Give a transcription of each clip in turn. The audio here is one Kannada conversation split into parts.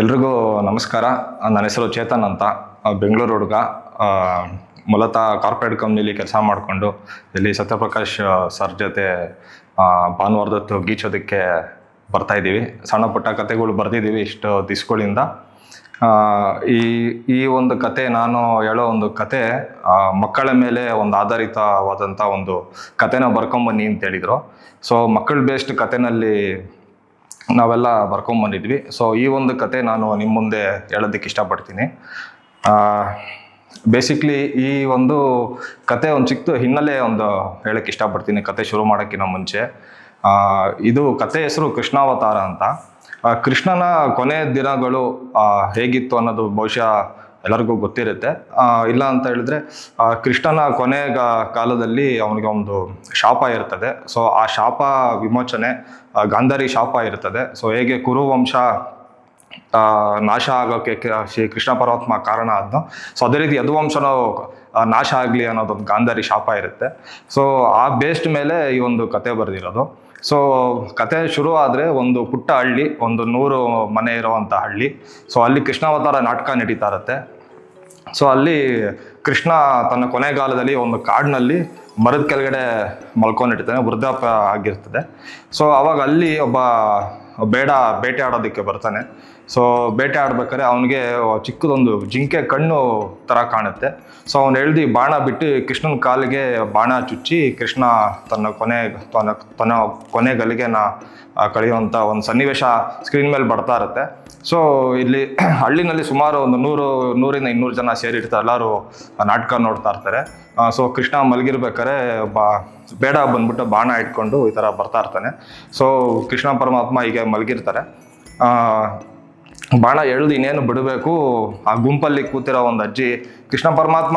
ಎಲ್ರಿಗೂ ನಮಸ್ಕಾರ. ನನ್ನ ಹೆಸರು ಚೇತನ್ ಅಂತ. ಬೆಂಗಳೂರು ಹುಡುಗ. ಮೂಲತಃ ಕಾರ್ಪೊರೇಟ್ ಕಂಪ್ನಿಲಿ ಕೆಲಸ ಮಾಡಿಕೊಂಡು ಇಲ್ಲಿ ಸತ್ಯಪ್ರಕಾಶ್ ಸರ್ ಜೊತೆ ಭಾನುವಾರದತ್ತು ಗೀಚೋದಕ್ಕೆ ಬರ್ತಾ ಇದ್ದೀವಿ. ಸಣ್ಣ ಪುಟ್ಟ ಕತೆಗಳು ಬರೆದಿದ್ದೀವಿ ಇಷ್ಟು ದಿಸ್ಗಳಿಂದ ಈ ಈ ಒಂದು ಕತೆ, ನಾನು ಹೇಳೋ ಒಂದು ಕತೆ ಮಕ್ಕಳ ಮೇಲೆ ಒಂದು ಆಧಾರಿತವಾದಂಥ ಒಂದು ಕತೆನ ಬರ್ಕೊಂಬನ್ನಿ ಅಂತ ಹೇಳಿದರು. ಸೊ ಮಕ್ಕಳ ಬೇಸ್ಡ್ ಕತೆನಲ್ಲಿ ನಾವೆಲ್ಲ ಬರ್ಕೊಂಬಂದಿದ್ವಿ. ಸೊ ಈ ಒಂದು ಕತೆ ನಾನು ನಿಮ್ಮ ಮುಂದೆ ಹೇಳೋದಕ್ಕೆ ಇಷ್ಟಪಡ್ತೀನಿ. ಬೇಸಿಕ್ಲಿ ಈ ಒಂದು ಕತೆ ಒಂದು ಚಿಕ್ಕ ಹಿನ್ನೆಲೆ ಒಂದು ಹೇಳಕ್ಕೆ ಇಷ್ಟಪಡ್ತೀನಿ. ಕತೆ ಶುರು ಮಾಡೋಕ್ಕಿಂತ ಮುಂಚೆ. ಇದು ಕತೆ ಹೆಸರು ಕೃಷ್ಣಾವತಾರ ಅಂತ. ಕೃಷ್ಣನ ಕೊನೆ ದಿನಗಳು ಹೇಗಿತ್ತು ಅನ್ನೋದು ಬಹುಶಃ ಎಲ್ಲರಿಗೂ ಗೊತ್ತಿರುತ್ತೆ. ಇಲ್ಲ ಅಂತ ಹೇಳಿದ್ರೆ ಕೃಷ್ಣನ ಕೊನೆ ಕಾಲದಲ್ಲಿ ಅವನಿಗೆ ಒಂದು ಶಾಪ ಇರ್ತದೆ. ಸೊ ಆ ಶಾಪ ವಿಮೋಚನೆ ಗಾಂಧಾರಿ ಶಾಪ ಇರ್ತದೆ. ಸೊ ಹೇಗೆ ಕುರುವಂಶ ನಾಶ ಆಗೋಕ್ಕೆ ಶ್ರೀ ಕೃಷ್ಣ ಪರಮಾತ್ಮ ಕಾರಣ ಅದ್ನ ಸೊ ಅದೇ ರೀತಿ ಯದುವಂಶನ ನಾಶ ಆಗಲಿ ಅನ್ನೋದೊಂದು ಗಾಂಧಾರಿ ಶಾಪ ಇರುತ್ತೆ. ಸೊ ಆ ಬೇಸ್ಡ್ ಮೇಲೆ ಈ ಒಂದು ಕತೆ ಬರೆದಿರೋದು. ಸೊ ಕತೆ ಶುರು ಆದರೆ ಒಂದು ಪುಟ್ಟ ಹಳ್ಳಿ, ಒಂದು ನೂರು ಮನೆ ಇರುವಂಥ ಹಳ್ಳಿ. ಸೊ ಅಲ್ಲಿ ಕೃಷ್ಣಾವತಾರ ನಾಟಕ ನಡೀತಾ ಇರುತ್ತೆ. ಸೊ ಅಲ್ಲಿ ಕೃಷ್ಣ ತನ್ನ ಕೊನೆಗಾಲದಲ್ಲಿ ಒಂದು ಕಾಡಿನಲ್ಲಿ ಮರದ ಕೆಳಗಡೆ ಮಲ್ಕೊಂಡಿರ್ತಾನೆ ವೃದ್ಧಾಪ ಆಗಿರ್ತದೆ. ಸೊ ಅವಾಗ ಅಲ್ಲಿ ಒಬ್ಬ ಬೇಡ, ಬೇಟೆ ಆಡೋದಕ್ಕೆ ಬರ್ತಾನೆ. ಸೊ ಬೇಟೆ ಆಡ್ಬೇಕಾದ್ರೆ ಅವನಿಗೆ ಚಿಕ್ಕದೊಂದು ಜಿಂಕೆ ಕಣ್ಣು ಥರ ಕಾಣುತ್ತೆ. ಸೊ ಅವನು ಎಳ್ದು ಬಾಣ ಬಿಟ್ಟು ಕೃಷ್ಣನ ಕಾಲಿಗೆ ಬಾಣ ಚುಚ್ಚಿ ಕೃಷ್ಣ ತನ್ನ ಕೊನೆ, ತನ್ನ ತನ್ನ ಕೊನೆ ಗಲಿಗೆನ ಕಳೆಯುವಂಥ ಒಂದು ಸನ್ನಿವೇಶ ಸ್ಕ್ರೀನ್ ಮೇಲೆ ಬರ್ತಾ ಇರುತ್ತೆ. ಸೊ ಇಲ್ಲಿ ಹಳ್ಳಿನಲ್ಲಿ ಸುಮಾರು ಒಂದು ನೂರು, ನೂರಿಂದ ಇನ್ನೂರು ಜನ ಸೇರಿರ್ತಾರೆ. ಎಲ್ಲರೂ ನಾಟಕ ನೋಡ್ತಾ ಇರ್ತಾರೆ. ಸೊ ಕೃಷ್ಣ ಮಲಗಿರ್ಬೇಕಾದ್ರೆ ಬಾ ಬೇಡ ಬಂದ್ಬಿಟ್ಟು ಬಾಣ ಇಟ್ಕೊಂಡು ಈ ಥರ ಬರ್ತಾ ಇರ್ತಾನೆ. ಸೊ ಕೃಷ್ಣ ಪರಮಾತ್ಮ ಹೀಗೆ ಮಲಗಿರ್ತಾರೆ. ಬಾಣ ಎಳ್ದು ಇನ್ನೇನು ಬಿಡಬೇಕು? ಆ ಗುಂಪಲ್ಲಿ ಕೂತಿರೋ ಒಂದು ಅಜ್ಜಿ, ಕೃಷ್ಣ ಪರಮಾತ್ಮ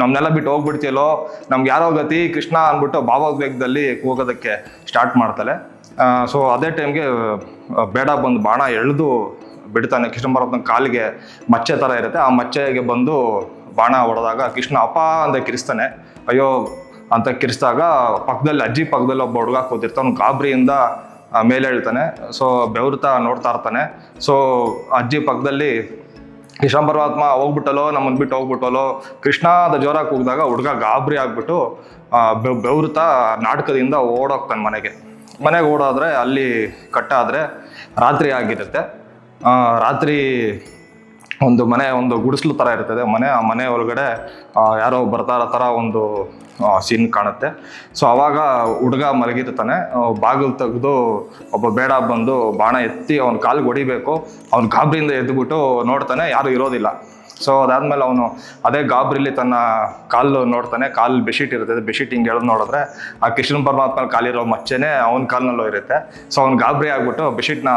ನಮ್ಮನ್ನೆಲ್ಲ ಬಿಟ್ಟು ಹೋಗ್ಬಿಡ್ತೀಯಲ್ಲೋ? ನಮ್ಗೆ ಯಾರೋ ಗತಿ, ಕೃಷ್ಣ ಅಂದ್ಬಿಟ್ಟು ಭಾವೋದ್ವೇಗದಲ್ಲಿ ಹೋಗೋದಕ್ಕೆ ಸ್ಟಾರ್ಟ್ ಮಾಡ್ತಾಳೆ. ಸೊ ಅದೇ ಟೈಮ್ಗೆ ಬೇಡ ಬಂದು ಬಾಣ ಎಳೆದು ಬಿಡ್ತಾನೆ. ಕೃಷ್ಣ ಪರಮಾತ್ಮ ಕಾಲಿಗೆ ಮಚ್ಚೆ ಥರ ಇರುತ್ತೆ. ಆ ಮಚ್ಚೆಗೆ ಬಂದು ಬಾಣ ಹೊಡೆದಾಗ ಕೃಷ್ಣ, ಅಪ್ಪ ಅಂತ ಕಿರಿಸ್ತಾನೆ. ಅಯ್ಯೋ ಅಂತ ಕಿರಿಸಿದಾಗ ಪಕ್ಕದಲ್ಲಿ ಅಜ್ಜಿ ಪಕ್ಕದಲ್ಲಿ ಒಬ್ಬ ಹುಡುಗ ಕೂತಿರ್ತಾನೆ. ಗಾಬರಿಯಿಂದ ಮೇಲೆ ಹೇಳ್ತಾನೆ ಸೊ ಬೆವರ್ತಾ ನೋಡ್ತಾ ಇರ್ತಾನೆ. ಸೊ ಅಜ್ಜಿ ಪಕ್ಕದಲ್ಲಿ, ಕೃಷ್ಣ ಪರಮಾತ್ಮ ಹೋಗ್ಬಿಟ್ಟಲೋ ನಮ್ಮನ್ನು ಬಿಟ್ಟು ಹೋಗ್ಬಿಟ್ಟಲೋ ಕೃಷ್ಣ ಅದ ಜೋರಾಗಿ ಕೂಗಿದಾಗ ಹುಡುಗ ಗಾಬರಿ ಆಗ್ಬಿಟ್ಟು ಬೆವರ್ತಾ ನಾಟಕದಿಂದ ಓಡೋಗ್ತಾನೆ ಮನೆಗೆ. ಮನೆಗೆ ಓಡೋದ್ರೆ, ಅಲ್ಲಿ ಕಟ್ಟಾದರೆ ರಾತ್ರಿ ಆಗಿರುತ್ತೆ. ರಾತ್ರಿ ಒಂದು ಮನೆ, ಒಂದು ಗುಡಿಸ್ಲು ಥರ ಇರ್ತದೆ ಮನೆ. ಆ ಮನೆ ಒಳಗಡೆ ಯಾರೋ ಬರ್ತಾರ ಥರ ಒಂದು ಸೀನ್ ಕಾಣುತ್ತೆ. ಸೊ ಅವಾಗ ಹುಡುಗ ಮಲಗಿರ್ತಾನೆ ಬಾಗಿಲು ತೆಗೆದು ಒಬ್ಬ ಬೇಡ ಬಂದು ಬಾಣ ಎತ್ತಿ ಅವ್ನ ಕಾಲಿಗೆ ಹೊಡಿಬೇಕು. ಅವ್ನ ಗಾಬರಿಯಿಂದ ಎದ್ದುಬಿಟ್ಟು ನೋಡ್ತಾನೆ, ಯಾರು ಇರೋದಿಲ್ಲ. ಸೊ ಅದಾದ್ಮೇಲೆ ಅವನು ಅದೇ ಗಾಬ್ರಿಲಿ ತನ್ನ ಕಾಲು ನೋಡ್ತಾನೆ. ಕಾಲು ಬೆಶೀಟ್ ಇರುತ್ತೆ. ಬೆಶೀಟ್ ಹಿಂಗೆ ಹೇಳೋದು ನೋಡಿದ್ರೆ ಆ ಕೃಷ್ಣ ಪರಮಾತ್ಮನ ಕಾಲಿರೋ ಮಚ್ಚೆನೇ ಅವನ ಕಾಲಿನಲ್ಲೂ ಇರುತ್ತೆ. ಸೊ ಅವ್ನು ಗಾಬರಿ ಆಗ್ಬಿಟ್ಟು ಬೆಡ್ಶೀಟ್ನ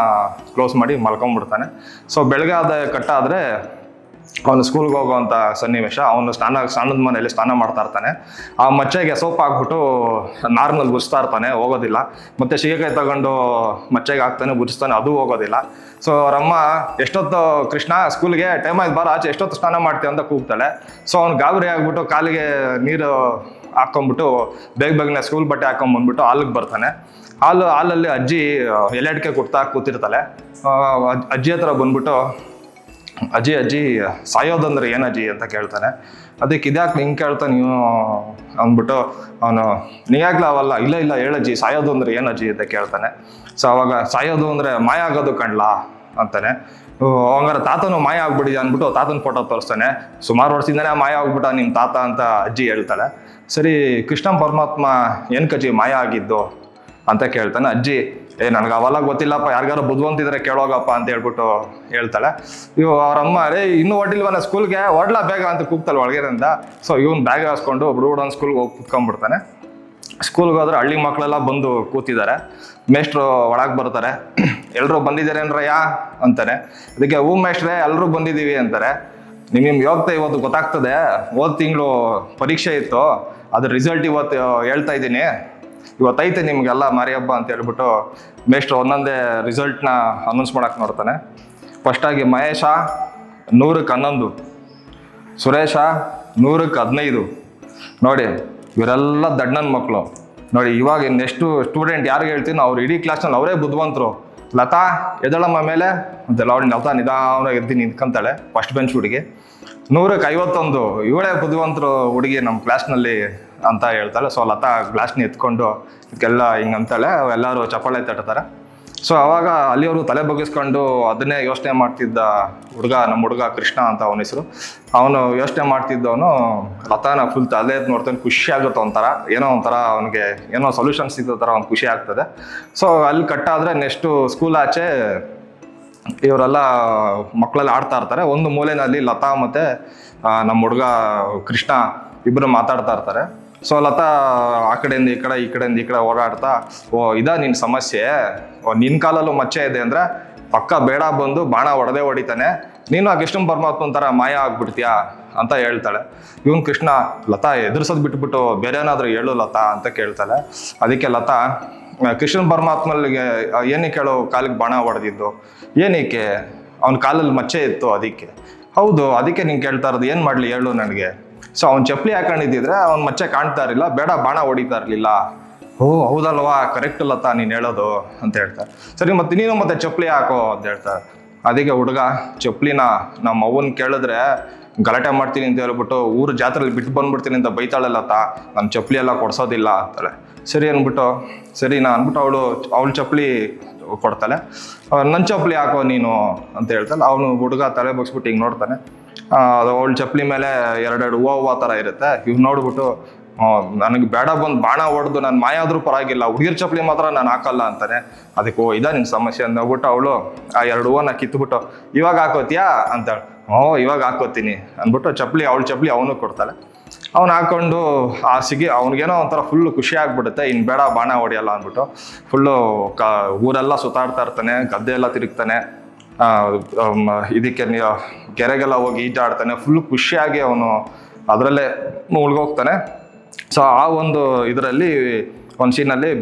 ಕ್ಲೋಸ್ ಮಾಡಿ ಮಲ್ಕೊಂಡ್ಬಿಡ್ತಾನೆ ಸೊ ಬೆಳಗ್ಗೆ ಆದ ಕಟ್ಟಾದರೆ ಅವನು ಸ್ಕೂಲ್ಗೆ ಹೋಗುವಂಥ ಸನ್ನಿವೇಶ, ಅವನು ಸ್ನಾನ, ಸ್ನಾನದ ಮನೆಯಲ್ಲಿ ಸ್ನಾನ ಮಾಡ್ತಾ ಇರ್ತಾನೆ. ಆ ಮಚ್ಚೆಗೆ ಸೋಪ್ ಹಾಕ್ಬಿಟ್ಟು ನಾರ್ಮಲ್ ಗುಜ್ತಾ ಇರ್ತಾನೆ, ಹೋಗೋದಿಲ್ಲ. ಮತ್ತೆ ಸೀಗೆಕಾಯಿ ತಗೊಂಡು ಮಚ್ಚೆಗೆ ಹಾಕ್ತಾನೆ, ಗುಜಿಸ್ತಾನೆ, ಅದು ಹೋಗೋದಿಲ್ಲ. ಸೊ ಅವರಮ್ಮ, ಎಷ್ಟೊತ್ತು ಕೃಷ್ಣ ಸ್ಕೂಲ್ಗೆ ಟೈಮ್ ಆಯ್ತು, ಬಾರ ಆಚೆ, ಎಷ್ಟೊತ್ತು ಸ್ನಾನ ಮಾಡ್ತೀವಿ ಅಂತ ಕೂಗ್ತಾಳೆ. ಸೊ ಅವ್ನು ಗಾಬರಿ ಆಗ್ಬಿಟ್ಟು ಕಾಲಿಗೆ ನೀರು ಹಾಕೊಂಡ್ಬಿಟ್ಟು ಬೇಗ ಬೇಗನೆ ಸ್ಕೂಲ್ ಬಟ್ಟೆ ಹಾಕೊಂಡ್ಬಂದ್ಬಿಟ್ಟು ಹಾಲಿಗೆ ಬರ್ತಾನೆ. ಹಾಲು, ಹಾಲಲ್ಲಿ ಅಜ್ಜಿ, ಎಲೆ ಅಡಿಕೆ ಕೊಡ್ತಾ ಕೂತಿರ್ತಾಳೆ. ಅಜ್ಜಿ ಹತ್ರ ಬಂದ್ಬಿಟ್ಟು ಅಜ್ಜಿ ಅಜ್ಜಿ ಸಾಯೋದಂದ್ರೆ ಏನು ಅಜ್ಜಿ ಅಂತ ಕೇಳ್ತಾನೆ. ಅದಕ್ಕೆ ಇದ್ಯಾಕೆ ಹಿಂಗೆ ಕೇಳ್ತಾ ನೀವು ಅಂದ್ಬಿಟ್ಟು ಅವನು ನೀಯಾಗ್ಲೇ ಅವಲ್ಲ, ಇಲ್ಲ ಇಲ್ಲ ಹೇಳಜ್ಜಿ ಸಾಯೋದು ಅಂದ್ರೆ ಏನು ಅಜ್ಜಿ ಅಂತ ಕೇಳ್ತಾನೆ. ಸೊ ಅವಾಗ ಸಾಯೋದು ಅಂದ್ರೆ ಮಾಯ ಆಗೋದು ಕಣ್ಲಾ? ಅಂತಾನೆ. ಅವಂಗಾರ ತಾತನು ಮಾಯ ಆಗ್ಬಿಟ್ಟಿದೆ ಅಂದ್ಬಿಟ್ಟು ತಾತನ ಫೋಟೋ ತೋರಿಸ್ತಾನೆ. ಸುಮಾರು ವರ್ಷದಿಂದನೇ ಮಾಯ ಆಗ್ಬಿಟ್ಟ ನಿಮ್ಮ ತಾತ ಅಂತ ಅಜ್ಜಿ ಹೇಳ್ತಾಳೆ. ಸರಿ, ಕೃಷ್ಣ ಪರಮಾತ್ಮ ಏನು ಕಜ್ಜಿ ಮಾಯ ಆಗಿದ್ದು? ಅಂತ ಕೇಳ್ತಾನೆ. ಅಜ್ಜಿ ಏ, ನನಗೆ ಅವೆಲ್ಲ ಗೊತ್ತಿಲ್ಲಪ್ಪ, ಯಾರಿಗಾರು ಬುದ್ಧಿವಂತಿದ್ರೆ ಕೇಳೋಗಪ್ಪ ಅಂತ ಹೇಳ್ಬಿಟ್ಟು ಹೇಳ್ತಾಳೆ. ಇವ್ ಅವ್ರ ಅಮ್ಮ ರೇ ಇನ್ನೂ ಹೊಟ್ಟಿಲ್ವನ ಸ್ಕೂಲ್ಗೆ ಹೊಡ್ಲಾ ಬೇಗ? ಅಂತ ಕೂಗ್ತಾಳೆ ಒಳಗಿರಿಂದ. ಸೊ ಇವನು ಬ್ಯಾಗ್ ಹಾಸ್ಕೊಂಡು ಒಬ್ರು ಹುಡುಗನ ಸ್ಕೂಲ್ಗೆ ಹೋಗಿ ಕುತ್ಕೊಂಡ್ಬಿಡ್ತಾನೆ. ಸ್ಕೂಲ್ಗೆ ಹೋದ್ರೆ ಹಳ್ಳಿ ಮಕ್ಕಳೆಲ್ಲ ಬಂದು ಕೂತಿದ್ದಾರೆ. ಮೇಷ್ಟ್ರು ಒಳಗೆ ಬರ್ತಾರೆ. ಎಲ್ಲರೂ ಬಂದಿದ್ದಾರೆ ಯಾ? ಅಂತಾನೆ ಅದಕ್ಕೆ ಹೂ ಮೇಷ್ಟ್ರೆ ಎಲ್ಲರೂ ಬಂದಿದ್ದೀವಿ ಅಂತಾರೆ. ನಿಮ್ ನಿಮ್ಗೆ ಯೋಗ್ತ ಇವತ್ತು ಗೊತ್ತಾಗ್ತದೆ. ಹೋದ ತಿಂಗಳು ಪರೀಕ್ಷೆ ಇತ್ತು. ಅದ್ರ ರಿಸಲ್ಟ್ ಇವತ್ತು ಹೇಳ್ತಾ ಇದ್ದೀನಿ. ಇವತ್ತೈತೆ ನಿಮಗೆಲ್ಲ ಮಾರಿ ಹಬ್ಬ ಅಂತ ಹೇಳ್ಬಿಟ್ಟು ಮೇಷ್ಟ್ರು ಒಂದೊಂದೇ ರಿಸಲ್ಟ್ನ ಅನೌನ್ಸ್ ಮಾಡೋಕೆ ನೋಡ್ತಾನೆ. ಫಸ್ಟಾಗಿ ಮಹೇಶ, ನೂರಕ್ಕೆ ಹನ್ನೊಂದು. ಸುರೇಶ, ನೂರಕ್ಕೆ ಹದಿನೈದು. ನೋಡಿ, ಇವರೆಲ್ಲ ದಡ್ಡನ ಮಕ್ಕಳು ನೋಡಿ, ಇವಾಗ ಇನ್ನೆಷ್ಟು ಸ್ಟೂಡೆಂಟ್ ಯಾರಿಗೆ ಹೇಳ್ತೀನಿ ಅವ್ರು ಇಡೀ ಕ್ಲಾಸ್ನಲ್ಲಿ ಅವರೇ ಬುದ್ಧಿವಂತರು. ಲತಾ ಎದಳಮ್ಮ ಮೇಲೆ ಅಂತೆಲ್ಲ ಅವಳು ಲತಾ ನಿಧಾನವಾಗಿ ಎದ್ದು ನಿಂತ್ಕೊಂತಾಳೆ ಫಸ್ಟ್ ಬೆಂಚ್ ಹುಡುಗಿ. ನೂರಕ್ಕೆ ಐವತ್ತೊಂದು ಇವಳೇ ಬುದ್ಧಿವಂತರು ಹುಡುಗಿ ನಮ್ಮ ಕ್ಲಾಸ್ನಲ್ಲಿ ಅಂತ ಹೇಳ್ತಾಳೆ. ಸೊ ಲತಾ ಗ್ಲಾಸ್ನ ಎತ್ಕೊಂಡು ಇದಕ್ಕೆಲ್ಲ ಹಿಂಗೆ ಅಂತಾಳೆ ಎಲ್ಲರೂ ಚಪ್ಪಾಳೆ ತಟ್ತಾರೆ. ಸೊ ಅವಾಗ ಅಲ್ಲಿಯವರು ತಲೆ ಬಗ್ಗಿಸ್ಕೊಂಡು ಅದನ್ನೇ ಯೋಚನೆ ಮಾಡ್ತಿದ್ದ ಹುಡುಗ ನಮ್ಮ ಹುಡುಗ ಕೃಷ್ಣ ಅಂತ ಅವನ ಹೆಸರು. ಅವನು ಯೋಚನೆ ಮಾಡ್ತಿದ್ದವನು ಲತಾನ ಫುಲ್ ತಲೆ ನೋಡ್ತಾನೆ ಖುಷಿ ಆಗುತ್ತೆ ಒಂಥರ. ಏನೋ ಒಂಥರ ಅವನಿಗೆ ಏನೋ ಸೊಲ್ಯೂಷನ್ ಸಿಗೋ ಥರ ಅವ್ನು ಖುಷಿ ಆಗ್ತದೆ. ಸೊ ಅಲ್ಲಿ ಕಟ್ಟಾದರೆ ನೆಕ್ಸ್ಟು ಸ್ಕೂಲ್ ಆಚೆ ಇವರೆಲ್ಲ ಮಕ್ಕಳೆಲ್ಲ ಆಡ್ತಾ ಇರ್ತಾರೆ. ಒಂದು ಮೂಲೆಯಲ್ಲಿ ಲತಾ ಮತ್ತೆ ನಮ್ಮ ಹುಡುಗ ಕೃಷ್ಣ ಇಬ್ಬರು ಮಾತಾಡ್ತಾ ಇರ್ತಾರೆ. ಸೊ ಲತಾ ಆ ಕಡೆಯಿಂದ ಈ ಕಡೆ, ಈ ಕಡೆಯಿಂದ ಈ ಕಡೆ ಓಡಾಡ್ತಾ, ಓ, ಇದಾ ನಿನ್ನ ಸಮಸ್ಯೆ? ನಿನ್ನ ಕಾಲಲ್ಲೂ ಮಚ್ಚೆ ಇದೆ ಅಂದ್ರೆ ಪಕ್ಕ ಬೇಡ ಬಂದು ಬಾಣ ಹೊಡೆದೇ ಹೊಡಿತಾನೆ. ನೀನು ಆ ಕೃಷ್ಣ ಪರಮಾತ್ಮನ ಥರ ಮಾಯ ಆಗ್ಬಿಡ್ತೀಯಾ? ಅಂತ ಹೇಳ್ತಾಳೆ. ಇವನ್ ಕೃಷ್ಣ, ಲತಾ, ಎದುರಿಸೋದು ಬಿಟ್ಬಿಟ್ಟು ಬೇರೆ ಏನಾದರೂ ಹೇಳು ಲತಾ ಅಂತ ಕೇಳ್ತಾಳೆ. ಅದಕ್ಕೆ ಲತಾ ಕೃಷ್ಣ ಪರಮಾತ್ಮನಿಗೆ ಏನೇ ಕೇಳೋ ಕಾಲಿಗೆ ಬಾಣ ಹೊಡೆದಿದ್ದು ಏನಕ್ಕೆ ಅವನ ಕಾಲಲ್ಲಿ ಮಚ್ಚೆ ಇತ್ತು ಅದಕ್ಕೆ. ಹೌದು, ಅದಕ್ಕೆ ನೀನು ಕೇಳ್ತಾ ಇರೋದು, ಏನು ಮಾಡಲಿ ಹೇಳು ನನಗೆ. ಸೊ ಅವ್ನು ಚಪ್ಪಲಿ ಹಾಕೊಂಡಿದ್ದಿದ್ರೆ ಅವ್ನ ಮಚ್ಚೆ ಕಾಣ್ತಾ ಇರಲಿಲ್ಲ, ಬೇಡ ಬಾಣ ಹೊಡಿತಾ ಇರಲಿಲ್ಲ. ಓ, ಹೌದಲ್ವಾ? ಕರೆಕ್ಟ್ ಲತಾ, ನೀನು ಹೇಳೋದು ಅಂತ ಹೇಳ್ತಾರೆ. ಸರಿ, ಮತ್ತೆ ನೀನು ಮತ್ತೆ ಚಪ್ಪಲಿ ಹಾಕೋ ಅಂತ ಹೇಳ್ತಾರೆ. ಅದಕ್ಕೆ ಹುಡುಗ, ಚಪ್ಪಲಿನ ನಮ್ಮ ಅವ್ವನ ಕೇಳಿದ್ರೆ ಗಲಾಟೆ ಮಾಡ್ತೀನಿ ಅಂತ ಹೇಳ್ಬಿಟ್ಟು ಊರು ಜಾತ್ರೆಯಲ್ಲಿ ಬಿಟ್ಟು ಬಂದ್ಬಿಡ್ತೀನಿ ಅಂತ ಬೈತಾಳಲ್ಲ ತಾ ನನ್ನ ಚಪ್ಪಲಿ ಎಲ್ಲ ಕೊಡ್ಸೋದಿಲ್ಲ ಅಂತಾಳೆ. ಸರಿ ಅಂದ್ಬಿಟ್ಟು, ಸರಿ ನಾ ಅಂದ್ಬಿಟ್ಟು ಅವಳು ಅವಳು ಚಪ್ಪಲಿ ಕೊಡ್ತಾಳೆ. ನನ್ನ ಚಪ್ಪಲಿ ಹಾಕೋ ನೀನು ಅಂತ ಹೇಳ್ತಾಳೆ. ಅವನು ಹುಡುಗ ತಲೆ ಬಗ್ಸ್ಬಿಟ್ಟು ಹಿಂಗೆ ನೋಡ್ತಾನೆ. ಅದು ಅವಳ ಚಪ್ಪಲಿ ಮೇಲೆ ಎರಡೆರಡು ಹೂವು ಹೂವು ಥರ ಇರುತ್ತೆ. ಇವ್ ನೋಡ್ಬಿಟ್ಟು ನನಗೆ ಬೇಡ ಬಂದು ಬಾಣ ಹೊಡೆದು ನಾನು ಆದರೂ ಪರವಾಗಿಲ್ಲ, ಹುಡುಗಿರ್ ಚಪ್ಪಲಿ ಮಾತ್ರ ನಾನು ಹಾಕಲ್ಲ ಅಂತಾನೆ. ಅದಕ್ಕೆ, ಓ, ಇದಾ ನಿನ್ನ ಸಮಸ್ಯೆ ಅಂದ್ಬಿಟ್ಟು ಅವಳು ಆ ಎರಡು ಹೂವನ್ನ ಕಿತ್ಬಿಟ್ಟು, ಇವಾಗ ಹಾಕೋತಿಯಾ? ಅಂತಾಳೆ ಹ್ಞೂ ಇವಾಗ ಹಾಕೋತೀನಿ ಅಂದ್ಬಿಟ್ಟು ಚಪ್ಪಲಿ, ಅವಳ ಚಪ್ಪಲಿ ಅವನು ಕೊಡ್ತಾಳೆ ಅವ್ನು ಹಾಕೊಂಡು ಆ ಸಿಗಿ, ಅವ್ನಿಗೇನೋ ಒಂಥರ ಫುಲ್ಲು ಖುಷಿ ಆಗ್ಬಿಡುತ್ತೆ. ಇನ್ನು ಬೇಡ, ಬಾಣ ಹೊಡಿಯಲ್ಲ ಅಂದ್ಬಿಟ್ಟು. ಫುಲ್ಲು ಕ, ಊರೆಲ್ಲ ಸುತ್ತಾಡ್ತಾ ಇರ್ತಾನೆ, ಗದ್ದೆ ಎಲ್ಲ ತಿರುಗ್ತಾನೆ. ಇದಕ್ಕೆ ಕೆರೆಗೆಲ್ಲ ಹೋಗಿ ಈಜಾಡ್ತಾನೆ ಫುಲ್ ಖುಷಿಯಾಗಿ ಅವನು ಅದರಲ್ಲೇ ಉಳ್ಗೋಗ್ತಾನೆ ಸೊ ಆ ಒಂದು ಇದರಲ್ಲಿ ಒಂದು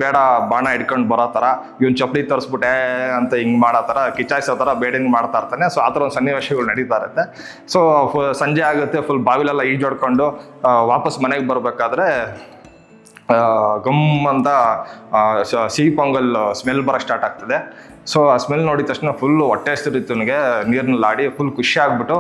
ಬೇಡ, ಬಾಣ ಹಿಡ್ಕೊಂಡು ಬರೋ ಥರ ಇವ್ನು ಚಪ್ಪಲಿ ತರಿಸ್ಬಿಟ್ಟೆ ಅಂತ ಹಿಂಗೆ ಮಾಡೋ ಥರ ಕಿಚಾಯಿಸೋ ಥರ ಬೇಡಿಂಗ್ ಮಾಡ್ತಾ ಇರ್ತಾನೆ. ಸೊ ಆ ಥರ ಒಂದು ಸನ್ನಿವೇಶಗಳು ನಡೀತಾ ಇರುತ್ತೆ. ಸೊ ಸಂಜೆ ಆಗುತ್ತೆ ಫುಲ್ ಬಾವಿಲೆಲ್ಲ ಈಜೊಡ್ಕೊಂಡು ವಾಪಸ್ ಮನೆಗೆ ಬರಬೇಕಾದ್ರೆ ಗಮ್ ಅಂತ ಸಿಹಿ ಪೊಂಗಲ್ ಸ್ಮೆಲ್ ಬರೋಕ್ಕೆ ಸ್ಟಾರ್ಟ್ ಆಗ್ತದೆ. ಸೊ ಆ ಸ್ಮೆಲ್ ನೋಡಿದ ತಕ್ಷಣ ಫುಲ್ಲು ಹೊಟ್ಟೆ ನನಗೆ ನೀರಿನಲ್ಲಿ ಆಡಿ ಫುಲ್ ಖುಷಿ ಆಗ್ಬಿಟ್ಟು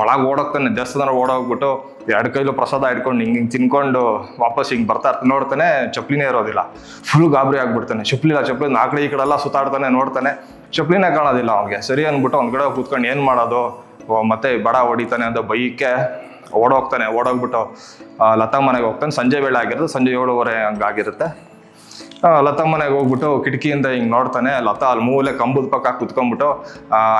ಒಳಗೆ ಓಡೋಗ್ತಾನೆ ದೇವಸ್ಥಾನ ಓಡೋಗ್ಬಿಟ್ಟು ಎರಡು ಕೈಲೂ ಪ್ರಸಾದ ಇಟ್ಕೊಂಡು ಹಿಂಗೆ ಹಿಂಗೆ ತಿನ್ಕೊಂಡು ವಾಪಸ್ ಹಿಂಗೆ ಬರ್ತಾ ಇರ್ತಾನೆ ನೋಡ್ತಾನೆ ಚಪ್ಲಿನೇ ಇರೋದಿಲ್ಲ. ಫುಲ್ ಗಾಬರಿ ಆಗ್ಬಿಡ್ತಾನೆ. ಚಪ್ಲಿ ಇಲ್ಲ ಚಪ್ಲಿ ನಾಲ್ಕು ಈ ಕಡೆ ಎಲ್ಲ ಸುತ್ತಾಡ್ತಾನೆ ನೋಡ್ತಾನೆ ಚಪ್ಲಿನೇ ಕಾಣೋದಿಲ್ಲ ಅವನಿಗೆ. ಸರಿ ಅಂದ್ಬಿಟ್ಟು ಅವ್ನ ಕಡೆ ಕೂತ್ಕೊಂಡು ಏನು ಮಾಡೋದು? ಮತ್ತೆ ಬಡ ಹೊಡಿತಾನೆ ಅಂತ ಬೈಕೆ. ಓಡೋಗ್ತಾನೆ, ಓಡೋಗ್ಬಿಟ್ಟು ಲತಾ ಮನೆಗೆ ಹೋಗ್ತಾನೆ. ಸಂಜೆ ವೇಳೆ ಆಗಿರುತ್ತೆ ಸಂಜೆ ಏಳುವರೆ ಹಂಗೆ ಆಗಿರುತ್ತೆ. ಲತಾ ಮನೆಗೆ ಹೋಗ್ಬಿಟ್ಟು ಕಿಟಕಿಯಿಂದ ಹಿಂಗೆ ನೋಡ್ತಾನೆ. ಲತಾ ಅಲ್ಲಿ ಮೂಲೆ ಕಂಬದ ಪಕ್ಕ ಕುತ್ಕೊಂಡ್ಬಿಟ್ಟು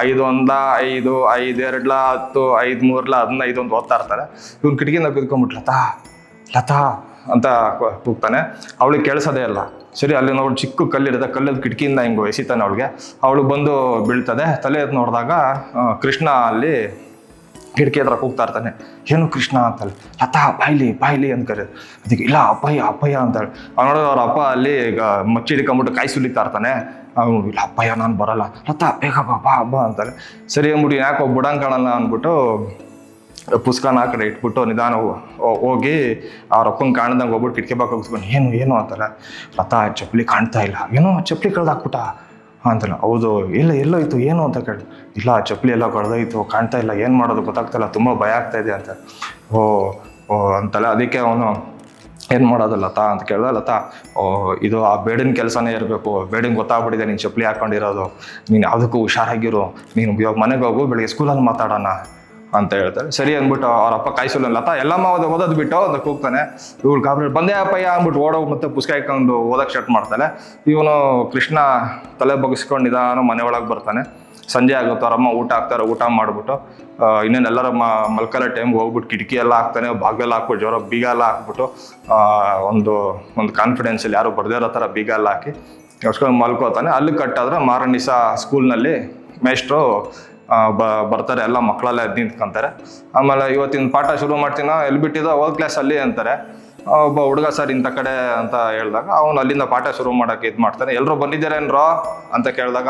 ಐದು ಒಂದ ಐದು ಐದು, ಎರಡ್ಲ, ಹತ್ತು, ಐದು, ಮೂರ್ಲ, ಹದಿನೈದು ಒಂದು ಓದ್ತಾ ಇರ್ತಾರೆ ಇವ್ನು ಕಿಟಕಿಯಿಂದ ಕುತ್ಕೊಂಡ್ಬಿಟ್ಟು, ಲತಾ ಲತಾ ಅಂತ ಕೂಗ್ತಾನೆ. ಅವಳಿಗೆ ಕೇಳಿಸೋದೇ ಇಲ್ಲ. ಸರಿ, ಅಲ್ಲಿ ನೋಡಿ, ಚಿಕ್ಕ ಕಲ್ಲಿರುತ್ತೆ. ಕಲ್ಲದ ಕಿಟಕಿಯಿಂದ ಹಿಂಗೆ ಎಸಿತಾನೆ ಅವಳಿಗೆ. ಅವಳು ಬಂದು ಬೀಳ್ತದೆ. ತಲೆ ಎದ್ದು ನೋಡಿದಾಗ ಕೃಷ್ಣ ಅಲ್ಲಿ ಕಿಟಕಿ ಹತ್ರ ಹೋಗ್ತಾ ಇರ್ತಾನೆ. ಏನು ಕೃಷ್ಣ ಅಂತಾಳೆ. ಲತಾ, ಬಾಯ್ಲಿ ಬಾಯ್ಲಿ ಅಂತ ಕರೆ. ಅದಕ್ಕೆ, ಇಲ್ಲ, ಅಪ್ಪಯ್ಯ ಅಪ್ಪಯ್ಯ ಅಂತಾಳೆ. ನೋಡಿದ್ರೆ ಅವ್ರ ಅಪ್ಪ ಅಲ್ಲಿ ಮಚ್ಚಿ ಹಿಡ್ಕೊಂಬಿಟ್ಟು ಕಾಯಿ ಸುಲಿತಾ ಇರ್ತಾನೆ. ಅವನು, ಇಲ್ಲ, ಅಪ್ಪಯ್ಯ, ನಾನು ಬರಲ್ಲ. ಲತಾ, ಬೇಗ ಬಾ ಬಾ ಬಾ ಅಂತಾಳೆ. ಸರಿ ಅಂದ್ಬಿಟ್ಟು ಯಾಕೋ ಬುಡಂಗ್ ಕಾಣಲ್ಲ ಅಂದ್ಬಿಟ್ಟು ಪುಸ್ತಕನ ಆ ಕಡೆ ಇಟ್ಬಿಟ್ಟು ನಿಧಾನ ಹೋಗಿ ಅವ್ರ ಅಪ್ಪಂಗೆ ಕಾಣ್ದಂಗೆ ಹೋಗ್ಬಿಟ್ಟು ಕಿಟಕಿ ಬಾಕ್ ಏನು ಏನು ಅಂತಾರೆ ಲತಾ, ಚಪ್ಪಲಿ ಕಾಣ್ತಾ ಇಲ್ಲ. ಏನೋ, ಚಪ್ಪಲಿ ಕಳ್ದಾಕ್ಬಿಟ್ಟ ಅಂತಾನೆ ಹೌದು, ಇಲ್ಲ, ಎಲ್ಲೋಯ್ತು, ಏನು ಅಂತ ಕೇಳಿ ಇಲ್ಲ, ಚಪ್ಪಲಿ ಎಲ್ಲ ಕಳೆದೋಯ್ತು ಕಾಣ್ತಾ ಇಲ್ಲ, ಏನು ಮಾಡೋದು ಗೊತ್ತಾಗ್ತಾಯಿಲ್ಲ ತುಂಬ ಭಯ ಆಗ್ತಾ ಅಂತ. ಓ ಓ ಅಂತಲ್ಲ ಅದಕ್ಕೆ ಅವನು, ಏನು ಮಾಡೋದು, ಲತಾ? ಅಂತ ಕೇಳ್ದ, ಲತಾ, ಓ, ಇದು ಆ ಬೇಡಿನ ಕೆಲಸನೇ ಇರಬೇಕು, ಬೇಡಿನ ಗೊತ್ತಾಗ್ಬಿಟ್ಟಿದೆ, ನೀನು ಚಪ್ಪಲಿ ಹಾಕೊಂಡಿರೋದು, ನೀನು ಯಾವುದಕ್ಕೂ ಹುಷಾರಾಗಿರು, ನೀನು ಇವಾಗ ಮನೆಗೆ ಹೋಗು, ಬೆಳಿಗ್ಗೆ ಸ್ಕೂಲಲ್ಲಿ ಮಾತಾಡೋಣ. ಅಂತ ಹೇಳ್ತಾರೆ. ಸರಿ ಅಂದ್ಬಿಟ್ಟು ಅವ್ರ ಅಪ್ಪ ಲತಾ, ಎಲ್ಲಮ್ಮ ಓದ ಓದೋದು ಬಿಟ್ಟು ಅಂತ ಕೂಗ್ತಾನೆ ಇವ್ರು ಗಾಬರಿ ಬಂದೇ ಅಪ್ಪಯ್ಯ ಅಂದ್ಬಿಟ್ಟು ಓಡೋಗಿ ಮತ್ತೆ ಪುಸ್ತಕ ಇಟ್ಕೊಂಡು ಓದಕ್ಕೆ ಸ್ಟಾರ್ಟ್ ಮಾಡ್ತಾನೆ ಇವನು ಕೃಷ್ಣ ತಲೆ ಬಗ್ಗಿಸ್ಕೊಂಡು ನಿಧಾನ ಮನೆ ಒಳಗೆ ಬರ್ತಾನೆ. ಸಂಜೆ ಆಗುತ್ತೆ ಅವ್ರಮ್ಮ ಊಟ ಹಾಕ್ತಾರೆ, ಊಟ ಮಾಡಿಬಿಟ್ಟು ಇನ್ನೇನು ಎಲ್ಲರ ಮ ಮಲ್ಕಲ ಟೈಮ್ಗೆ ಹೋಗ್ಬಿಟ್ಟು ಕಿಟಕಿ ಎಲ್ಲ ಹಾಕ್ತಾನೆ, ಬಾಗಿಲು ಹಾಕ್ಬಿಟ್ಟು, ಜ್ವರ, ಬೀಗ ಎಲ್ಲ ಹಾಕ್ಬಿಟ್ಟು ಒಂದು ಒಂದು ಕಾನ್ಫಿಡೆನ್ಸಲ್ಲಿ ಯಾರು ಬರ್ದೇ ಇರೋ ಥರ ಬೀಗ ಎಲ್ಲ ಹಾಕಿ ಅಷ್ಟೊಂದು ಮಲ್ಕೋತಾನೆ. ಅಲ್ಲಿ ಕಟ್ಟಾದ್ರೆ ಮಾರಣಿಸ ಸ್ಕೂಲ್ನಲ್ಲಿ ಬ ಬರ್ತಾರೆ, ಎಲ್ಲ ಮಕ್ಕಳೆಲ್ಲ ಎದ್ದು ನಿಂತ್ಕೊಂತಾರೆ. ಆಮೇಲೆ ಇವತ್ತಿನ ಪಾಠ ಶುರು ಮಾಡ್ತೀನ ಎಲ್ಲಿ ಬಿಟ್ಟಿದ್ದ ಓದ್ ಕ್ಲಾಸಲ್ಲಿ ಅಂತಾರೆ. ಒಬ್ಬ ಹುಡುಗ ಸರ್ ಇಂಥ ಕಡೆ ಅಂತ ಹೇಳಿದಾಗ, ಅವನು ಅಲ್ಲಿಂದ ಪಾಠ ಶುರು ಮಾಡೋಕ್ಕೆ ಇದು ಮಾಡ್ತಾನೆ. ಎಲ್ಲರೂ ಬಂದಿದ್ದಾರೇನ್ರೋ ಅಂತ ಕೇಳಿದಾಗ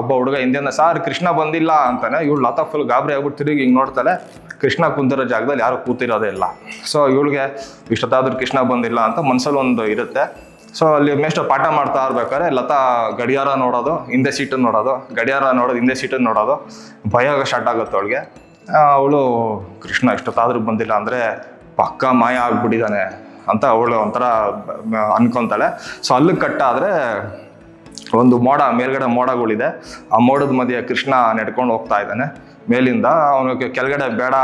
ಒಬ್ಬ ಹುಡುಗ ಹಿಂದೆಯಿಂದ ಸಾರ್ ಕೃಷ್ಣ ಬಂದಿಲ್ಲ ಅಂತಾನೆ. ಇವಳು ಲತಾ ಫುಲ್ ಗಾಬರಿ ಆಗ್ಬಿಟ್ಟು ತಿರುಗಿ ಹಿಂಗೆ ನೋಡ್ತಾಳೆ. ಕೃಷ್ಣ ಕುಂತಿರೋ ಜಾಗದಲ್ಲಿ ಯಾರು ಕೂತಿರೋದೇ ಇಲ್ಲ. ಸೊ ಇವಳಿಗೆ, ಇಷ್ಟೊತ್ತಾದ್ರೂ ಕೃಷ್ಣ ಬಂದಿಲ್ಲ ಅಂತ ಮನಸ್ಸಲ್ಲಿ ಒಂದು ಇರುತ್ತೆ. ಸೊ ಅಲ್ಲಿ ಮೇಷ್ಟ್ರು ಪಾಠ ಮಾಡ್ತಾ ಇರ್ಬೇಕಾದ್ರೆ ಲತಾ ಗಡಿಯಾರ ನೋಡೋದು, ಹಿಂದೆ ಸೀಟನ್ನು ನೋಡೋದು, ಗಡಿಯಾರ ನೋಡೋದು, ಹಿಂದೆ ಸೀಟನ್ನು ನೋಡೋದು. ಭಯ ಸ್ಟಾರ್ಟ್ ಆಗುತ್ತೆ ಅವಳಿಗೆ. ಅವಳು, ಕೃಷ್ಣ ಎಷ್ಟೊತ್ತಾದರೂ ಬಂದಿಲ್ಲ ಅಂದರೆ ಪಕ್ಕ ಮಾಯ ಆಗ್ಬಿಟ್ಟಿದ್ದಾನೆ ಅಂತ ಅವಳು ಒಂಥರ ಅನ್ಕೊತಾಳೆ. ಸೊ ಅಲ್ಲಿ ಕಟ್ಟಾದರೆ ಒಂದು ಮೋಡ, ಮೇಲ್ಗಡೆ ಮೋಡಗಳಿದೆ. ಆ ಮೋಡದ ಮಧ್ಯೆ ಕೃಷ್ಣ ನಡ್ಕೊಂಡು ಹೋಗ್ತಾ ಇದ್ದಾನೆ. ಮೇಲಿಂದ ಅವನು ಕೆಳಗಡೆ ಬೇಡ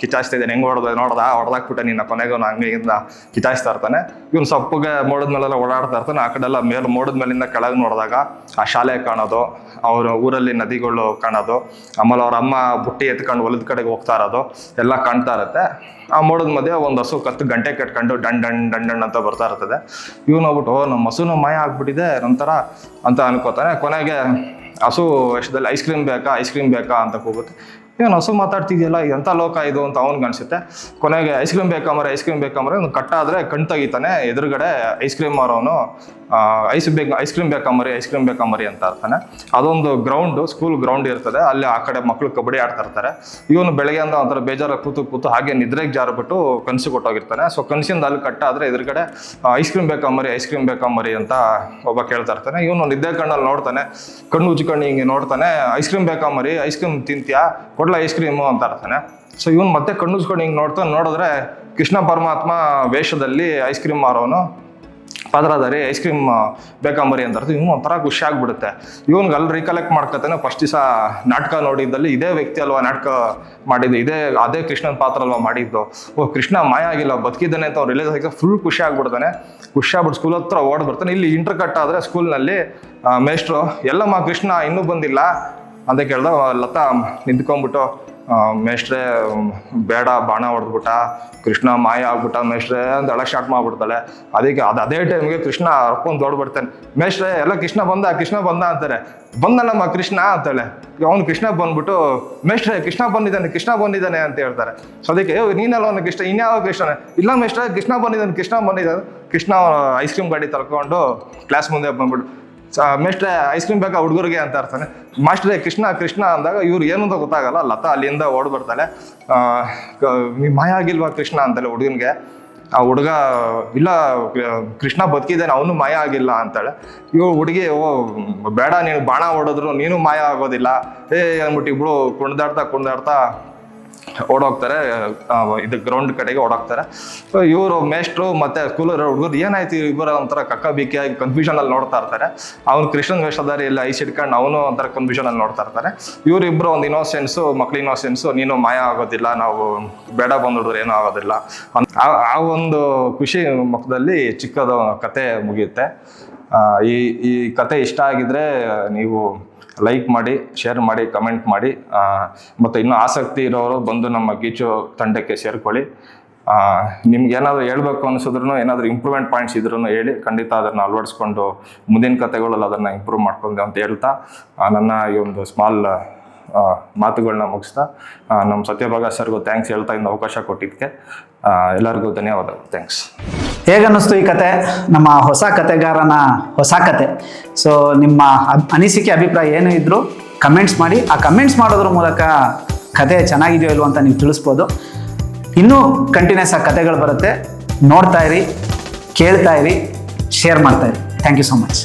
ಕಿಚಾಯಿಸ್ತಾ ಇದ್ದಾನೆ. ಹೆಂಗೆ ಹೊಡೆದ ನೋಡ್ದ? ಹೊಡೆದಾಕ್ಬಿಟ್ಟೆ ನಿನ್ನ ಕೊನೆಗೆ ಅವ್ನು ಹಂಗೆಯಿಂದ ಕಿಚಾಯಿಸ್ತಾ ಇರ್ತಾನೆ. ಇವನು ಸಪ್ಪಗೆ ಮೋಡದ ಮೇಲೆಲ್ಲ ಓಡಾಡ್ತಾ ಇರ್ತಾನೆ. ಆ ಕಡೆ ಎಲ್ಲ ಮೇಲೆ ಮೋಡದ ಮೇಲಿಂದ ಕೆಳಗೆ ನೋಡಿದಾಗ ಆ ಶಾಲೆ ಕಾಣೋದು, ಅವ್ರ ಊರಲ್ಲಿ ನದಿಗಳು ಕಾಣೋದು, ಆಮೇಲೆ ಅವ್ರ ಅಮ್ಮ ಬುಟ್ಟಿ ಎತ್ಕೊಂಡು ಹೊಲದ ಕಡೆಗೆ ಹೋಗ್ತಾ ಇರೋದು, ಎಲ್ಲ ಕಾಣ್ತಾ ಇರುತ್ತೆ. ಆ ಮೋಡದ ಮಧ್ಯೆ ಒಂದು ಹಸು ಕತ್ತು ಗಂಟೆ ಕಟ್ಕೊಂಡು ಡಣ್ ಡಣ್ ಡಣ್ ಡಣ್ ಅಂತ ಬರ್ತಾ ಇರ್ತದೆ. ಇವನು ಹೋಗ್ಬಿಟ್ಟು ನಮ್ಮ ಹಸುನು ಮಾಯ ಆಗ್ಬಿಟ್ಟಿದೆ, ನಂತರ ಅಂತ ಅನ್ಕೋತಾನೆ. ಕೊನೆಗೆ ಹಸು ಎಷ್ಟದಲ್ಲಿ ಐಸ್ ಕ್ರೀಮ್ ಬೇಕಾ ಐಸ್ ಕ್ರೀಮ್ ಬೇಕಾ ಅಂತ ಕೂಗುತ್ತೆ. ಏನು ಹಸು ಮಾತಾಡ್ತಿದೆಯಲ್ಲ ಎಂಥ ಲೋಕ ಇದು ಅಂತ ಅವ್ನಿಗೆ ಅನ್ಸುತ್ತೆ. ಕೊನೆಗೆ ಐಸ್ ಕ್ರೀಮ್ ಬೇಕಂಬರೆ ಐಸ್ ಕ್ರೀಮ್ ಬೇಕಂಬರೆ ಒಂದು ಕಟ್ಟಾದ್ರೆ ಕಣ್ ತೆಗಿತಾನೆ, ಎದುರುಗಡೆ ಐಸ್ ಕ್ರೀಮ್ ಮಾರೋನು ಐಸ್ ಬೇಕು ಐಸ್ ಕ್ರೀಮ್ ಬೇಕಂಬರಿ ಐಸ್ ಕ್ರೀಮ್ ಬೇಕಂಬರಿ ಅಂತ ಇರ್ತಾನೆ ಅದೊಂದು ಗ್ರೌಂಡು ಸ್ಕೂಲ್ ಗ್ರೌಂಡ್ ಇರ್ತದೆ. ಅಲ್ಲಿ ಆ ಕಡೆ ಮಕ್ಕಳು ಕಬಡ್ಡಿ ಆಡ್ತಾ ಇರ್ತಾರೆ. ಇವನು ಬೆಳಗ್ಗೆಯಿಂದ ಒಂಥರ ಬೇಜಾರ ಕೂತು ಕೂತು ಹಾಗೆ ನಿದ್ರೆಗೆ ಜಾರ್ಬಿಟ್ಟು ಕನಸು ಕೊಟ್ಟೋಗಿರ್ತಾನೆ. ಸೊ ಕನಸಿಂದ ಅಲ್ಲಿ ಕಟ್ಟಾದ್ರೆ ಎದುರುಗಡೆ ಐಸ್ ಕ್ರೀಮ್ ಬೇಕಂಬರಿ ಐಸ್ ಕ್ರೀಮ್ ಬೇಕಂಬರಿ ಅಂತ ಒಬ್ಬ ಕೇಳ್ತಾ ಇರ್ತಾನೆ. ಇವನು ನಿದ್ದೆ ಕಣ್ಣಲ್ಲಿ ನೋಡ್ತಾನೆ. ಕಣ್ಣು ಉಜ್ಜಿಕೊಂಡು ಹಿಂಗೆ ನೋಡ್ತಾನೆ. ಐಸ್ ಕ್ರೀಮ್ ಬೇಕಂಬರಿ ಐಸ್ ಕ್ರೀಮ್ ತಿಂತ್ಯಾ? ಕೊಡ್ಲ ಐಸ್ ಕ್ರೀಮು ಅಂತ ಇರ್ತಾನೆ ಸೊ ಇವನು ಮತ್ತೆ ಕಣ್ಣುಸ್ಕೊಂಡು ಹಿಂಗೆ ನೋಡ್ತಾ ನೋಡಿದ್ರೆ ಕೃಷ್ಣ ಪರಮಾತ್ಮ ವೇಷದಲ್ಲಿ ಐಸ್ ಕ್ರೀಮ್ ಮಾರೋನು. ಪಾದ್ರಧಾರಿ ಐಸ್ ಕ್ರೀಮ್ ಬೇಕಂಬರಿ ಅಂತ ಇರ್ತದೆ ಇವನು ಒಂಥರ ಖುಷಿ ಆಗ್ಬಿಡುತ್ತೆ ಇವನ್ಗೆ ಅಲ್ಲಿ ರೀಕಲೆಕ್ಟ್ ಮಾಡ್ಕೊತಾನೆ ಫಸ್ಟ್ ದಿವಸ ನಾಟಕ ನೋಡಿದ್ದಲ್ಲಿ ಇದೇ ವ್ಯಕ್ತಿ ಅಲ್ವಾ ನಾಟಕ ಮಾಡಿದ್ದು, ಇದೇ, ಅದೇ ಕೃಷ್ಣನ ಪಾತ್ರ ಅಲ್ವಾ ಮಾಡಿದ್ದು. ಓ, ಕೃಷ್ಣ ಮಾಯ ಆಗಿಲ್ಲ, ಬದುಕಿದ್ದಾನೆ ಅಂತ ಅವ್ರು ರಿಲೀಸ್ ಆಗಿ ಫುಲ್ ಖುಷಿ ಆಗ್ಬಿಡ್ತಾನೆ ಖುಷಿ ಆಗ್ಬಿಟ್ಟು ಸ್ಕೂಲ್ ಹತ್ರ ಓಡ್ ಬರ್ತಾನೆ ಇಲ್ಲಿ ಇಂಟರ್ ಕಟ್ ಆದರೆ ಸ್ಕೂಲ್ನಲ್ಲಿ ಮೇಷ್ಟ್ರು ಎಲ್ಲಮ್ಮ ಕೃಷ್ಣ ಇನ್ನೂ ಬಂದಿಲ್ಲ. ಅಂತ ಕೇಳ್ದ ಲತಾ ನಿಂತ್ಕೊಂಡ್ಬಿಟ್ಟು ಮೇಷ್ಟ್ರೆ ಬೇಡ ಬಾಣ ಹೊಡೆದ್ಬಿಟ್ಟ ಕೃಷ್ಣ ಮಾಯ ಆಗ್ಬಿಟ್ಟ ಮೇಷ್ಟ್ರೆ ಅಂತ ಎಳಕ್ ಶಾರ್ಟ್ ಮಾಡ್ಬಿಡ್ತಾಳೆ. ಅದಕ್ಕೆ ಅದು ಅದೇ ಟೈಮ್ಗೆ ಕೃಷ್ಣ ಹರ್ಕೊಂಡು ದೊಡ್ಬಿಡ್ತಾನೆ ಮೇಷ್ಟ್ರೆ ಎಲ್ಲ ಕೃಷ್ಣ ಬಂದ ಕೃಷ್ಣ ಬಂದ ಅಂತಾರೆ. ಬಂದನಮ್ಮ ಕೃಷ್ಣ ಅಂತಾಳೆ. ಅವ್ನು ಕೃಷ್ಣ ಬಂದ್ಬಿಟ್ಟು ಮೇಷ್ಟ್ರೆ ಕೃಷ್ಣ ಬಂದಿದ್ದಾನೆ ಕೃಷ್ಣ ಬಂದಿದ್ದಾನೆ ಅಂತ ಹೇಳ್ತಾರೆ. ಸೊ ಅದಕ್ಕೆ "ಏ, ನೀನಲ್ಲ ಅವನು ಕೃಷ್ಣ ಇನ್ಯಾವ ಕೃಷ್ಣ ಇಲ್ಲ ಮೇಷ್ಟ್ರೆ ಕೃಷ್ಣ ಬಂದಿದ್ದಾನೆ ಕೃಷ್ಣ ಬಂದಿದ್ದಾನೆ. ಕೃಷ್ಣ ಐಸ್ ಕ್ರೀಮ್ ಗಾಡಿ ತರ್ಕೊಂಡು ಕ್ಲಾಸ್ ಮುಂದೆ ಬಂದ್ಬಿಟ್ಟು ಮೇಷ್ಟ್ರೆ ಐಸ್ ಕ್ರೀಮ್ ಬೇಕಾ ಹುಡುಗರಿಗೆ ಅಂತ ಇರ್ತಾನೆ ಮಾಸ್ಟ್ರೇ ಕೃಷ್ಣ ಕೃಷ್ಣ ಅಂದಾಗ ಇವ್ರು ಏನು ಅಂತ ಗೊತ್ತಾಗಲ್ಲ. ಲತಾ ಅಲ್ಲಿಂದ ಓಡ್ ಬರ್ತಾಳೆ. ಮಾಯ ಆಗಿಲ್ವಾ ಕೃಷ್ಣ ಅಂತಾಳೆ ಹುಡುಗನ್ಗೆ. ಆ ಹುಡುಗ, ಇಲ್ಲ ಕೃಷ್ಣ ಬದುಕಿದ್ದಾನೆ, ಅವನು ಮಾಯ ಆಗಿಲ್ಲ ಅಂತಾಳೆ. ಇವ್ ಹುಡುಗಿ, ಓ, ಬೇಡ, ನೀನು ಬಾಣ ಓಡಿದ್ರು, ನೀನು ಮಾಯ ಆಗೋದಿಲ್ಲ. ಏ, ಅಂದ್ಬಿಟ್ಟು ಇಬ್ರು ಕುಣ್ದಾಡ್ತಾ ಕುಣ್ದಾಡ್ತಾ ಓಡೋಗ್ತಾರೆ ಇದು ಗ್ರೌಂಡ್ ಕಡೆಗೆ ಓಡೋಗ್ತಾರೆ. ಸೊ ಇವರು ಮೇಷ್ಟ್ರು ಮತ್ತೆ ಸ್ಕೂಲರ್ ಹುಡುಗರು ಏನಾಯ್ತು ಇಬ್ಬರ ಒಂಥರ ಕಕ್ಕ ಕನ್ಫ್ಯೂಷನ್ ಅಲ್ಲಿ ನೋಡ್ತಾ ಇರ್ತಾರೆ. ಅವ್ನು ಕೃಷ್ಣನ್ ವೇಷಧಾರಿ ಎಲ್ಲ ಐಸ್ ಇಟ್ಕೊಂಡು ಅವನು ಒಂಥರ ಕನ್ಫ್ಯೂಷನ್ ಅಲ್ಲಿ ನೋಡ್ತಾ ಇರ್ತಾರೆ. ಇವರಿಬ್ಬರು ಒಂದು ಇನ್ನೋಸೆನ್ಸು ಮಕ್ಳು ಇನ್ನೋಸೆನ್ಸು ನೀನು ಮಾಯ ಆಗೋದಿಲ್ಲ, ನಾವು ಬೇಡ ಬಂದಿಡಿದ್ರೆ ಏನೂ ಆಗೋದಿಲ್ಲ. ಆ ಒಂದು ಖುಷಿ ಮುಖದಲ್ಲಿ ಚಿಕ್ಕದ ಕತೆ ಮುಗಿಯುತ್ತೆ. ಈ ಈ ಕತೆ ಇಷ್ಟ ಆಗಿದ್ರೆ ನೀವು ಲೈಕ್ ಮಾಡಿ ಶೇರ್ ಮಾಡಿ ಕಮೆಂಟ್ ಮಾಡಿ ಮತ್ತು ಇನ್ನೂ ಆಸಕ್ತಿ ಇರೋರು ಬಂದು ನಮ್ಮ ಗೀಚು ತಂಡಕ್ಕೆ ಸೇರ್ಕೊಳ್ಳಿ. ನಿಮ್ಗೆ ಏನಾದರೂ ಹೇಳ್ಬೇಕು ಅನಿಸಿದ್ರು ಏನಾದರೂ ಇಂಪ್ರೂವ್ಮೆಂಟ್ ಪಾಯಿಂಟ್ಸ್ ಇದ್ರೂ ಹೇಳಿ, ಖಂಡಿತ ಅದನ್ನು ಅಳವಡಿಸ್ಕೊಂಡು ಮುಂದಿನ ಕತೆಗಳಲ್ಲಿ ಅದನ್ನು ಇಂಪ್ರೂವ್ ಮಾಡ್ಕೊಂಡೆ ಅಂತ ಹೇಳ್ತಾ ನನ್ನ ಈ ಒಂದು ಸ್ಮಾಲ್ ಮಾತುಗಳನ್ನ ಮುಗಿಸ್ತಾ ನಮ್ಮ ಸತ್ಯಭಾಗ ಸರ್ಗೂ ಥ್ಯಾಂಕ್ಸ್ ಹೇಳ್ತಾ ಇಂದು ಅವಕಾಶ ಕೊಟ್ಟಿದ್ದಕ್ಕೆ ಎಲ್ಲರಿಗೂ ಧನ್ಯವಾದಗಳು. ಥ್ಯಾಂಕ್ಸ್ ಹೇಗನ್ನಿಸ್ತು ಈ ಕತೆ? ನಮ್ಮ ಹೊಸ ಕತೆಗಾರನ ಹೊಸ ಕತೆ. ಸೊ ನಿಮ್ಮ ಅನಿಸಿಕೆ, ಅಭಿಪ್ರಾಯ ಏನು ಇದ್ರು ಕಮೆಂಟ್ಸ್ ಮಾಡಿ. ಆ ಕಮೆಂಟ್ಸ್ ಮಾಡೋದ್ರ ಮೂಲಕ ಕತೆ ಚೆನ್ನಾಗಿದೆಯೋ ಇಲ್ವೋ ಅಂತ ನೀವು ತಿಳಿಸ್ಬೋದು. ಇನ್ನೂ ಕಂಟಿನ್ಯೂಸ್ ಆ ಕತೆಗಳು ಬರುತ್ತೆ. ನೋಡ್ತಾ ಇರಿ, ಕೇಳ್ತಾ ಇರಿ ಶೇರ್ ಮಾಡ್ತಾ ಇರಿ. Thank you so much